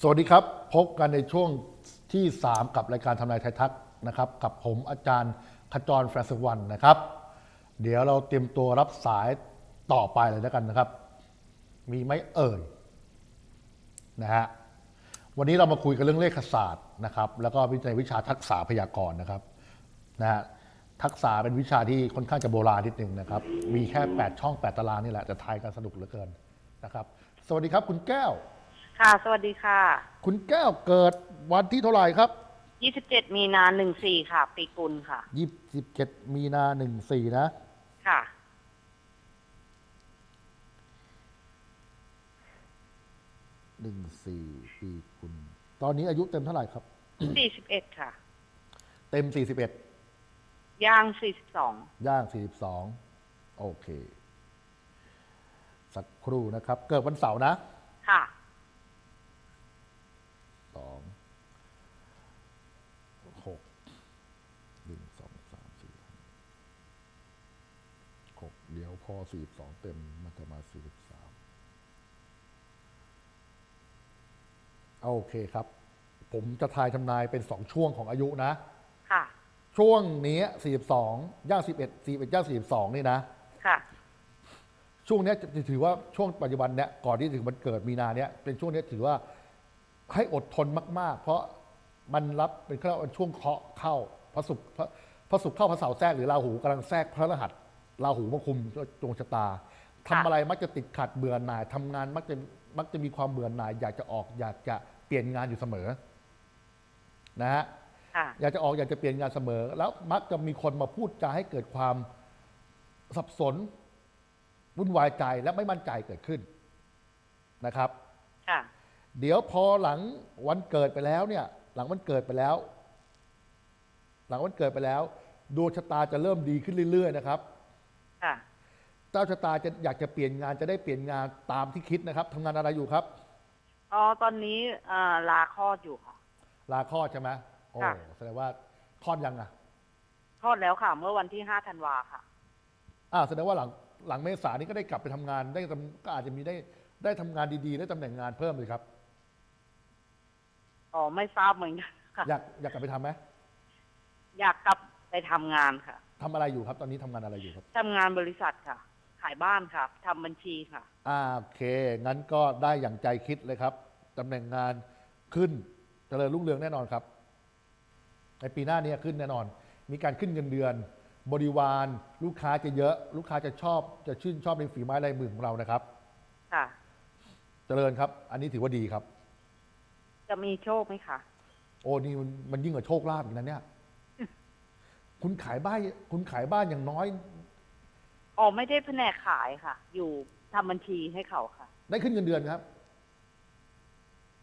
สวัสดีครับ พบกันในช่วงที่ 3 กับรายการทำนายไทยทักนะครับ กับผมอาจารย์ขจรแฟรนซ์วันนะครับ เดี๋ยวเราเตรียมตัวรับสายต่อไปเลยแล้วกันนะครับ มีไหมเอ่ยนะฮะวันนี้เรามาคุยกันเรื่องเลขศาสตร์นะครับ แล้วก็วิจัยวิชาทักษะพยากรณ์นะครับนะฮะทักษะเป็นวิชาที่ค่อนข้างจะโบราณนิดนึงนะครับ มีแค่ 8 ช่อง 8 ตารางนี่แหละแต่ทายกันสนุกเหลือเกินนะครับ สวัสดีครับคุณแก้ว ค่ะ สวัสดีค่ะคุณแก้วเกิดวันที่เท่าไหร่ครับ 27มีนา14ค่ะ ปีกุลค่ะ 27 มีนา 14 นะ ค่ะ 14 ปีคุณ ตอนนี้อายุเต็มเท่าไหร่ครับ 41 ค่ะ เต็ม 41 ย่าง 42 ย่าง 42 โอเค สักครู่นะครับ เกิดวันเสาร์นะ ค่ะ สองหกหนึ่งสองสามสี่ห้าหกเดี๋ยวพอ สี่สองเต็มมันจะมาสี่สามโอเคครับ ผมจะทายทำนายเป็นสองช่วงของอายุนะ ค่ะ ช่วงนี้สี่สองย่างสิบเอ็ดสี่เอ็ดย่างสี่สองนี่นะ ค่ะ ช่วงเนี้ยจะถือว่าช่วงปัจจุบันเนี้ยก่อนที่ถึงวันเกิดมีนาเนี้ยเป็นช่วงเนี้ยถือว่าให้อดทนมาก ๆ เพราะมันรับเป็นเขาเรียกว่าช่วงเคราะห์เข้าพระศุกร์พระพระศุกร์เข้าพระเสาร์แทรกหรือราหูกำลังแทรกพระรหัส ราหูมาคุมดวงชะตาทำอะไรมักจะติดขัดเบื่อหน่ายทำงานมักจะมักจะมีความเบื่อหน่าย อยากจะออกอยากจะเปลี่ยนงานอยู่เสมอ นะฮะค่ะอยากจะออกอยากจะเปลี่ยนงานเสมอ แล้วมักจะมีคนมาพูดจาให้เกิดความสับสนวุ่นวายใจและไม่มั่นใจเกิดขึ้นนะครับค่ะเดี๋ยวพอหลังวันเกิดไปแล้วเนี่ย หลังวันเกิดไปแล้ว หลังวันเกิดไปแล้วดวงชะตาจะเริ่มดีขึ้นเรื่อยๆนะครับค่ะ เจ้าชะตาจะอยากจะเปลี่ยนงานจะได้เปลี่ยนงานตามที่คิดนะครับทำงานอะไรอยู่ครับ อ๋อตอนนี้เอ่อลาคลอดอยู่ค่ะ ลาคลอดใช่ไหมโอ้ค่ะ แสดงว่าคลอดยังอะคลอดแล้วค่ะ เมื่อวันที่5ธันวาค่ะ อ่าแสดงว่าหลังหลังเมษานี้ก็ได้กลับไปทำงานได้ทำก็อาจจะมีได้ได้ทำงานดีๆได้ตำแหน่งงานเพิ่มเลยครับ อ๋อไม่ทราบเหมือนกันค่ะ อยากอยากกลับไปทำไหมอยากกลับไปทำงานค่ะทำอะไรอยู่ครับ ตอนนี้ทำงานอะไรอยู่ครับ ทำงานบริษัทค่ะขายบ้านค่ะทำบัญชีค่ะ อ่าโอเค งั้นก็ได้อย่างใจคิดเลยครับตำแหน่งงานขึ้นเจริญรุ่งเรืองแน่นอนครับ ในปีหน้านี้ขึ้นแน่นอน มีการขึ้นเงินเดือน บริวารลูกค้าจะเยอะ ลูกค้าจะชอบจะชื่นชอบในฝีไม้ลายมือของเรานะครับ ค่ะ เจริญครับ อันนี้ถือว่าดีครับ จะมีโชคไหมคะโอ้นี่มันมันยิ่งกว่าโชคลาภอีกนะเนี่ย คุณขายบ้านคุณขายบ้านอย่างน้อย อ๋อไม่ได้แผนกขายค่ะ อยู่ทำบัญชีให้เขาค่ะ ได้ขึ้นเงินเดือนครับ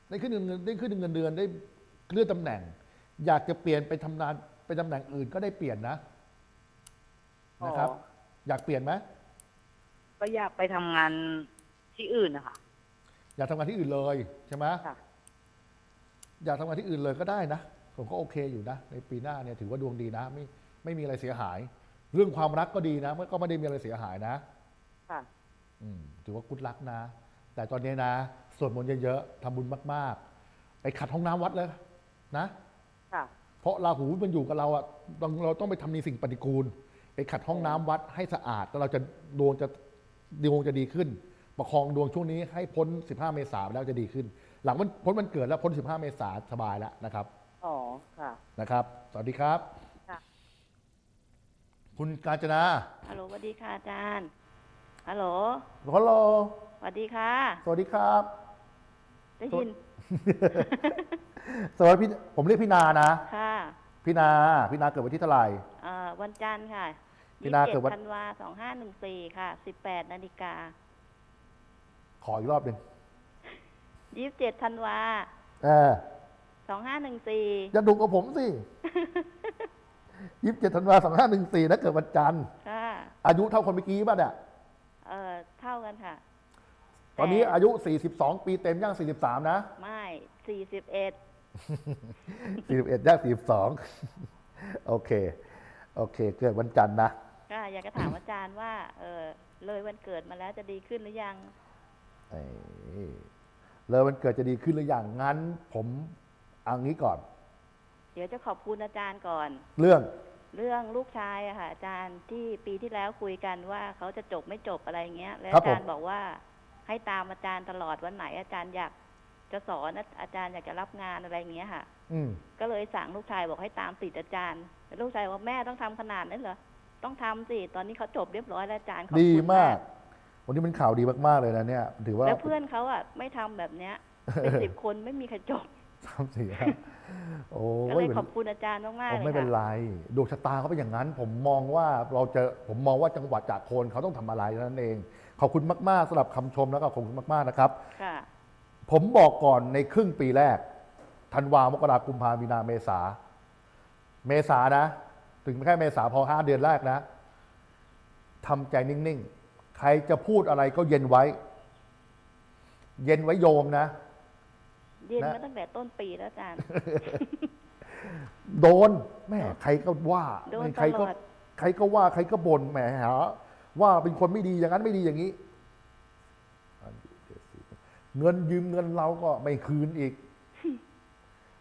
ได้ขึ้นเงินได้ขึ้นเงินเดือนได้เลื่อนตำแหน่ง อยากจะเปลี่ยนไปทำงานไปตำแหน่งอื่นก็ได้เปลี่ยนนะอ๋อ นะครับ อยากเปลี่ยนไหมก็อยากไปทำงานที่อื่นนะคะอยากทำงานที่อื่นเลยใช่ไหมค่ะ อยากทำงานที่อื่นเลยก็ได้นะผมก็โอเคอยู่นะ ในปีหน้าเนี่ยถือว่าดวงดีนะ ไม่ไม่มีอะไรเสียหาย เรื่องความรักก็ดีนะก็ไม่ได้มีอะไรเสียหายนะค่ะอืมถือว่ากุดลักนะ แต่ตอนนี้นะสวดมนต์เยอะๆทำบุญมาก ๆ ไปขัดห้องน้ำวัดเลยนะค่ะเพราะราหูมันอยู่กับเราอะต้องเราต้องไปทำในสิ่งปฏิกูล ไปขัดห้องน้ำวัดให้สะอาด แล้วเราจะดวงจะดวงจะดีขึ้น ประคองดวงช่วงนี้ให้พ้น 15 เมษายนแล้วจะดีขึ้น หลังมันพ้นมันเกิดแล้วพ้น 15 เมษายนสบายแล้วนะครับอ๋อค่ะ นะครับ สวัสดีครับ ค่ะคุณกาญจนาฮัลโหลสวัสดีค่ะอาจารย์ ฮัลโหล ฮัลโหลสวัสดีค่ะ สวัสดีครับ ได้ยิน สวัสดีพี่ผมเรียกพี่นานะ ค่ะ พี่นา พี่นาเกิดวันที่เท่าไหร่เอ่อวันจันทร์ค่ะพี่นาเกิดวัน ธันวาสองห้าหนึ่งสี่ค่ะ สิบแปดนาฬิกาขออีกรอบหนึ่งยี่สิบเจ็ดธันวาเออสองห้าหนึ่งสี่อย่าดุกับผมสิ ยี่สิบเจ็ดธันวาสองห้าหนึ่งสี่นะเกิดวันจันทร์ค่ะอายุเท่าคนเมื่อกี้ป่ะเนี่ยเอ่อเท่ากันค่ะตอนนี้แต่อายุ42ปีเต็มย่าง43นะไม่สี่สิบเอ็ด41ย่าง42โอเค โอเค เกิดวันจันทร์นะค่ะอยากจะถามอาจารย์ว่า เออเลยวันเกิดมาแล้วจะดีขึ้นหรือยังเอ้ยเลยวันเกิดจะดีขึ้นหรือยังงั้น ผมเอางี้ก่อน เดี๋ยวจะขอบคุณอาจารย์ก่อน เรื่อง เรื่องลูกชายอะค่ะอาจารย์ที่ปีที่แล้วคุยกันว่าเขาจะจบไม่จบอะไรเงี้ย แล้วครับอาจารย์ผม บอกว่า ให้ตามอาจารย์ตลอดวันไหน อาจารย์อยากจะสอนอะอาจารย์อยากจะรับงานอะไรเงี้ยค่ะ อืม ก็เลยสั่งลูกชายบอกให้ตามติดอาจารย์แต่ลูกชายว่าแม่ต้องทำขนาดนั้นเหรอต้องทำสิตอนนี้เขาจบเรียบร้อยแล้วอาจารย์ขอบดีคุณมาก วันนี้เป็นข่าวดีมากๆเลยนะเนี่ย ถือว่า แล้วเพื่อนเขาอะไม่ทำแบบเนี้ยเป็นสิบคนไม่มีใครจบ ทำเสียโอ้ก็ยเลยขอบคุณอาจารย์มากๆผมเลยไม่เป็นค่ะไรดวงชะตาเขาเป็นอย่างนั้น ผมมองว่าเราจะผมมองว่าจังหวัดจากโคนเขาต้องทำอะไรนั่นเอง ขอบคุณมาก ๆสำหรับคำชมแล้วก็ขอบคุณมาก ๆ นะครับค่ะผมบอกก่อนในครึ่งปีแรกธันวามกรากุมภามีนาเมษา เมษานะ ถึงแค่เมษาพอห้าเดือนแรกนะทำใจนิ่ง ๆ ใครจะพูดอะไรก็เย็นไว้ เย็นไว้โยมนะ เรียนนะมาตั้งแต่ต้นปีแล้วอาจารย์ โดนแม่ใครก็ว่าโดนใครก็ตลอด ใครก็ว่าใครก็บ่นแหมหาว่าเป็นคนไม่ดีอย่างนั้นไม่ดีอย่างนี้ เงินยืมเงินเราก็ไม่คืนอีก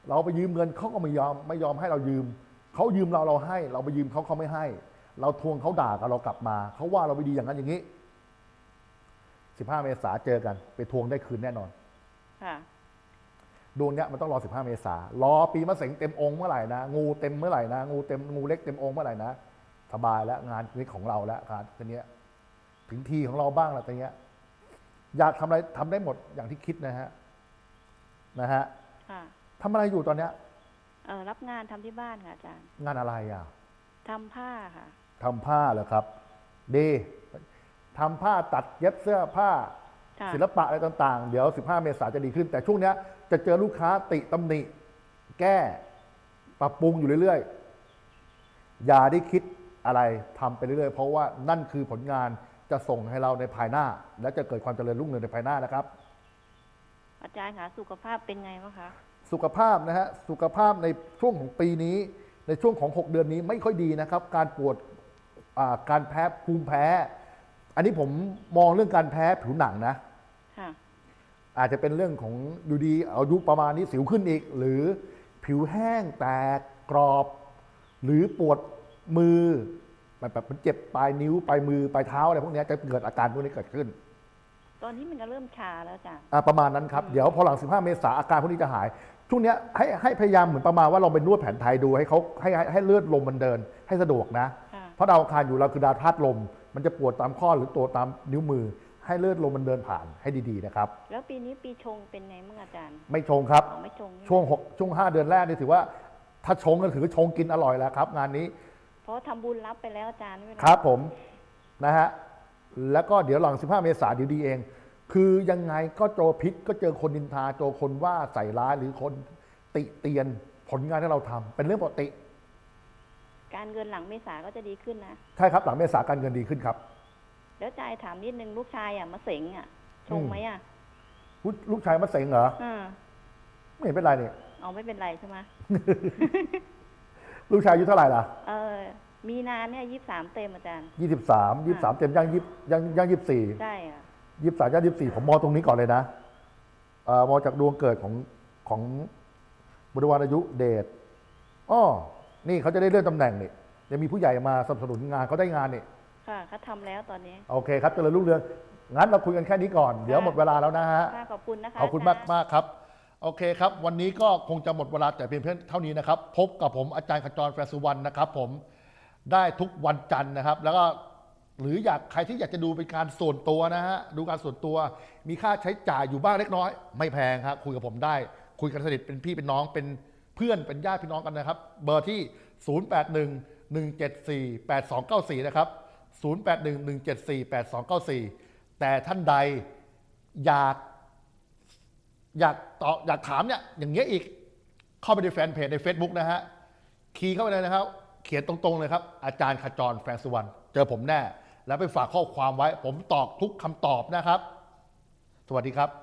เราไปยืมเงินเขาก็ไม่ยอม ไม่ยอมให้เรายืม เขายืมเราเราให้ เราไปยืมเขาเขาไม่ให้ เราทวงเขาด่ากับเรากลับมา เขาว่าเราไม่ดีอย่างนั้นอย่างนี้สิบห้าเมษาเจอกัน ไปทวงได้คืนแน่นอน ค่ะ ดวงเนี้ยมันต้องรอ 15 เมษารอปีมะเสงเต็มองค์เมื่อไหร่นะ งูเต็มเมื่อไหร่นะ งูเต็มงูเล็กเต็มองค์เมื่อไหร่นะ สบายแล้วงานนี้ของเราแล้วการทีเนี้ยถึงทีของเราบ้างแล้วทีเนี้ย อยากทำอะไรทำได้หมดอย่างที่คิดนะฮะ นะฮะค่ะ ทำอะไรอยู่ตอนเนี้ย เออรับงานทำที่บ้านค่ะอาจารย์งานอะไรอะทำผ้าค่ะ ทำผ้าเหรอครับ ดีทำผ้าตัดเย็บเสื้อผ้า ค่ะ ศิลปะอะไรต่างๆ เดี๋ยว 15 เมษายนจะดีขึ้น แต่ช่วงเนี้ยจะเจอลูกค้าติตำหนิ แก้ ปรับปรุงอยู่เรื่อยๆ อย่าได้คิดอะไรทำไปเรื่อยๆ เพราะว่านั่นคือผลงานจะส่งให้เราในภายหน้า และจะเกิดความเจริญรุ่งเรืองในภายหน้านะครับ อาจารย์คะสุขภาพเป็นไงบ้างคะ สุขภาพนะฮะสุขภาพในช่วงของปีนี้ ในช่วงของ 6 เดือนนี้ไม่ค่อยดีนะครับ การปวดอ่าการแพ้ภูมิแพ้ อันนี้ผมมองเรื่องการแพ้ผิวหนังนะค่ะ อาจจะเป็นเรื่องของอยู่ดีอายุประมาณนี้สิวขึ้นอีก หรือผิวแห้งแตกกรอบ หรือปวดมือแบบแบบมันเจ็บปลายนิ้วปลายมือปลายเท้าอะไรพวกเนี้ยจะเกิดอาการพวกนี้เกิดขึ้น ตอนนี้มันก็เริ่มชาแล้วอาจารย์อะประมาณนั้นครับ เดี๋ยวพอหลัง 15 เมษาอาการพวกนี้จะหาย ช่วงเนี้ยให้ให้พยายามเหมือนประมาณว่าเราไปนวดแผนไทยดูให้เขาให้ให้ให้เลือดลมมันเดิน ให้สะดวกนะค่ะเพราะดาวอังคารอยู่เราคือดาวธาตุลม มันจะปวดตามข้อหรือตัวตามนิ้วมือ ให้เลือดลมมันเดินผ่านให้ดีๆนะครับ แล้วปีนี้ปีชงเป็นไงบ้างอาจารย์ ไม่ชงครับ อ๋อไม่ชงใไหมช่วงหกช่วงห้าเดือนแรกนี่ถือว่า ถ้าชงก็ถือว่าชงกินอร่อยแล้วครับ งานนี้เพราะทำบุญรับไปแล้วอาจารย์ไม่เป็นไรครับผมนะฮะแล้วก็เดี๋ยวหลัง 15 เมษายนเดี๋ยวดีเอง คือยังไงก็โจอพิษก็เจอคนนินทาโจอคนว่าใส่ร้ายหรือคนติเตียนผลงานที่เราทำเป็นเรื่องปกติ การเงินหลังเมษาก็จะดีขึ้นนะ ใช่ครับหลังเมษาการเงินดีขึ้นครับ แล้วใจถามนิดนึงลูกชายอะมาเสงอะชงไหมอะลูกลูกชายมาเสงเหรออ่าไม่เห็นเป็นไรเนี่ยเอาไม่เป็นไรใช่ไหม ลูกชายอายุเท่าไหร่ล่ะเออ มีนาเนี่ยยี่สามเต็มอาจารย์ ยี่สิบสามยี่สามเต็มย่างยี่ย่างย่างยี่สิบสี่ใช่อะยี่สามย่างยี่สี่ผมมองตรงนี้ก่อนเลยนะเอ่อมองจากดวงเกิดของของบริวารอายุเดชอ้อนี่เขาจะได้เลื่อนตำแหน่งนี่จะมีผู้ใหญ่มาสนับสนุนงานเขาได้งานนี่ ค่ะเขาทำแล้วตอนนี้ โอเคครับเจริญรุ่งเรืองงั้นเราคุยกันแค่นี้ก่อน เดี๋ยวหมดเวลาแล้วนะฮะ ค่ะขอบคุณนะคะขอบคุณจมารกย์มากครับ โอเคครับ วันนี้ก็คงจะหมดเวลาแต่เพียงเพียงเท่านี้นะครับ พบกับผมอาจารย์ขจรแฟรสุวรรณนะครับ ผมได้ทุกวันจันทร์นะครับ แล้วก็หรืออยากใครที่อยากจะดูเป็นการส่วนตัวนะฮะดูการส่วนตัว มีค่าใช้จ่ายอยู่บ้างเล็กน้อย ไม่แพงครับคุยกับผมได้ คุยกันสนิทเป็นพี่เป็นน้องเป็นเพื่อนเป็นญาติพี่น้องกันนะครับ เบอร์ที่ 0811748294 นะครับ 0811748294 แต่ท่านใดอยากอยากตอบอยากถามเนี่ยอย่างเงี้ยอีกเข้าไปในแฟนเพจใน Facebook นะฮะ คีย์เข้าไปเลยนะครับ เขียนตรงๆเลยครับ อาจารย์ขจรแฟนสุวรรณเจอผมแน่ แล้วไปฝากข้อความไว้ ผมตอบทุกคำตอบนะครับ สวัสดีครับ